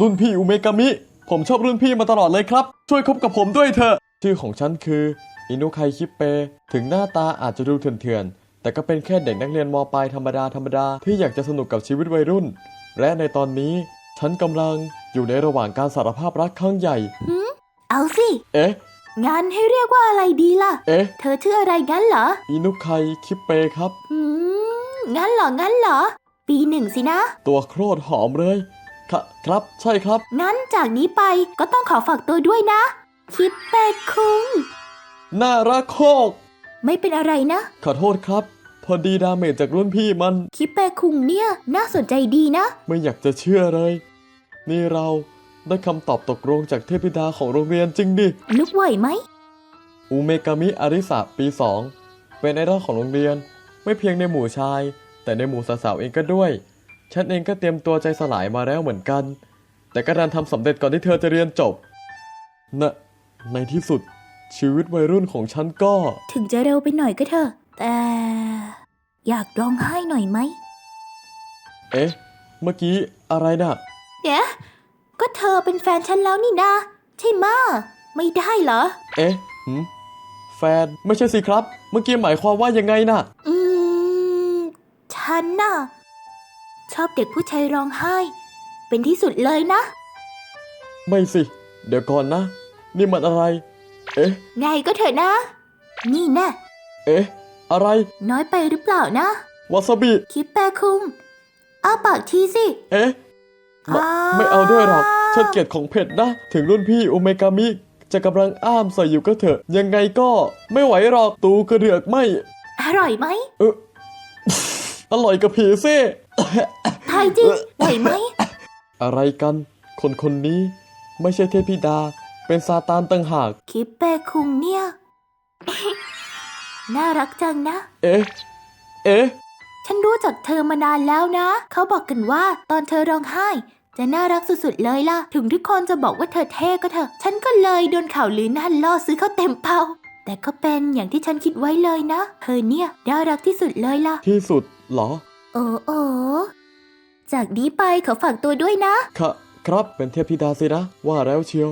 รุ่นพี่อุเมกามิ ผมชอบรุ่นพี่มาตลอดเลยครับ ช่วยคบกับผมด้วยเถอะ ชื่อของฉันคือ อินุไคคิเป ถึงหน้าตาอาจจะดูเถื่อนๆ แต่ก็เป็นแค่เด็กนักเรียนมปลายธรรมดาธรรมดาที่อยากจะสนุกกับชีวิตวัยรุ่น และในตอนนี้ ฉันกำลังอยู่ในระหว่างการสารภาพรักครั้งใหญ่ เอาสิ เอ๊ะงานให้เรียกว่าอะไรดีล่ะ เอ๊ะ เธอชื่ออะไรงั้นเหรอ อินุไคคิเปครับ อืม งั้นเหรอ งั้นเหรอ ปีหนึ่งสินะ ตัวโคตรหอมเลย ค่ะครับ ใช่ครับ งั้นจากนี้ไปก็ต้องขอฝากตัวด้วยนะ คิปเปกคุง น่ารักโคก ไม่เป็นอะไรนะ ขอโทษครับ พอดีดาเมจจากรุ่นพี่มัน คิปเปกคุงเนี่ย น่าสนใจดีนะ ไม่อยากจะเชื่อเลย นี่เราได้คำตอบตกลงจากเทพธิดาของโรงเรียนจริงดิลุกไหวไหม อูเมกามิอาริสะปี 2 เป็นไอดอลของโรงเรียน ไม่เพียงในหมู่ชาย แต่ในหมู่สาวๆเองก็ด้วย ฉันเองก็เตรียมตัวใจสลายมาแล้วเหมือนกัน แต่ก็ดันทำสำเร็จก่อนที่เธอจะเรียนจบนะในที่สุดชีวิตวัยรุ่นของฉันก็ ถึงจะเร็วไปหน่อยก็เถอะ แต่ อยากร้องไห้หน่อยไหม เอ๊ะ เมื่อกี้อะไรน่ะเอ๊ะก็เธอเป็นแฟนฉันแล้วนี่นะใช่มะไม่ได้เหรอ เอ๊ะหืมแฟนไม่ใช่สิครับ เมื่อกี้หมายความว่ายังไงน่ะ อืม ฉันน่ะช อบเด็กผู้ชายร้องไห้ เป็นที่สุดเลยนะ ไม่สิ เดี๋ยวก่อนนะ นี่มันอะไร เอ๊ะ ไงก็เถอะนะ นี่แน่เอ๊ะ อะไร น้อยไปหรือเปล่านะ วาซาบิ คิดแปรคุงอ้าปากทีสิ เอ๊ะ ไม่อ่าไม่เอาด้วยหรอก ฉันเกลียดของเผ็ดนะ ถึงรุ่นพี่โอเมกามิ จะกำลังอ้ามใส่อยู่ก็เถอะ ยังไงก็ไม่ไหวหรอกตูกระเดือกไม่ อร่อยไหม เออ อร่อยกับผีเซ่ทายจริงไหวไหม อะไรกัน คนคนนี้ไม่ใช่เทพธิดา เป็นซาตานต่างหาก คิดแปรคุงเนี่ย น่ารักจังนะ เอ๊ะ เอ๊ะ ฉันรู้จักเธอมานานแล้วนะ เขาบอกกันว่าตอนเธอร้องไห้ จะน่ารักสุดๆเลยล่ะ ถึงทุกคนจะบอกว่าเธอเท่ก็เถอะ ฉันก็เลยโดนข่าวลือนั่นล่อซื้อเขาเต็มเป่า แต่ก็เป็นอย่างที่ฉันคิดไว้เลยนะ เธอเนี่ยน่ารักที่สุดเลยล่ะ ที่สุดเหรอ โอ้โอ จากนี้ไปขอฝากตัวด้วยนะ ค่ะ ครับเป็นเทพธิดาสินะ ว่าแล้วเชียว